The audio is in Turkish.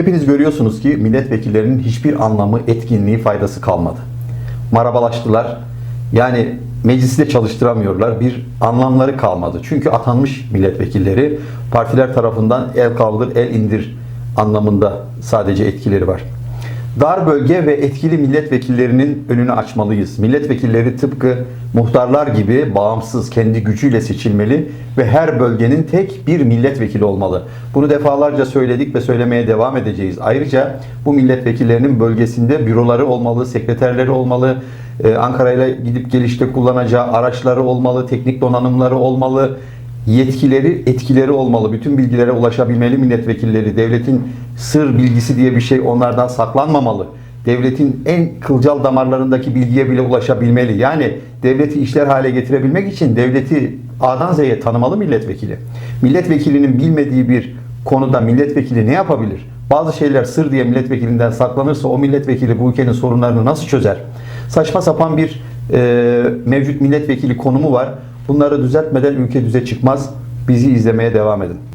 Hepiniz görüyorsunuz ki milletvekillerinin hiçbir anlamı, etkinliği, faydası kalmadı. Marabalaştılar. Yani mecliste çalıştıramıyorlar. Bir anlamları kalmadı. Çünkü atanmış milletvekilleri partiler tarafından el kaldır, el indir anlamında sadece etkileri var. Dar bölge ve etkili milletvekillerinin önünü açmalıyız. Milletvekilleri tıpkı muhtarlar gibi bağımsız, kendi gücüyle seçilmeli ve her bölgenin tek bir milletvekili olmalı. Bunu defalarca söyledik ve söylemeye devam edeceğiz. Ayrıca bu milletvekillerinin bölgesinde büroları olmalı, sekreterleri olmalı, ee, Ankara'yla gidip gelişte kullanacağı araçları olmalı, teknik donanımları olmalı, yetkileri, etkileri olmalı. Bütün bilgilere ulaşabilmeli milletvekilleri. Devletin sır bilgisi diye bir şey onlardan saklanmamalı. Devletin en kılcal damarlarındaki bilgiye bile ulaşabilmeli. Yani devleti işler hale getirebilmek için devleti A'dan Z'ye tanımalı milletvekili. Milletvekilinin bilmediği bir konuda milletvekili ne yapabilir? Bazı şeyler sır diye milletvekilinden saklanırsa o milletvekili bu ülkenin sorunlarını nasıl çözer? Saçma sapan bir e, mevcut milletvekili konumu var. Bunları düzeltmeden ülke düze çıkmaz. Bizi izlemeye devam edin.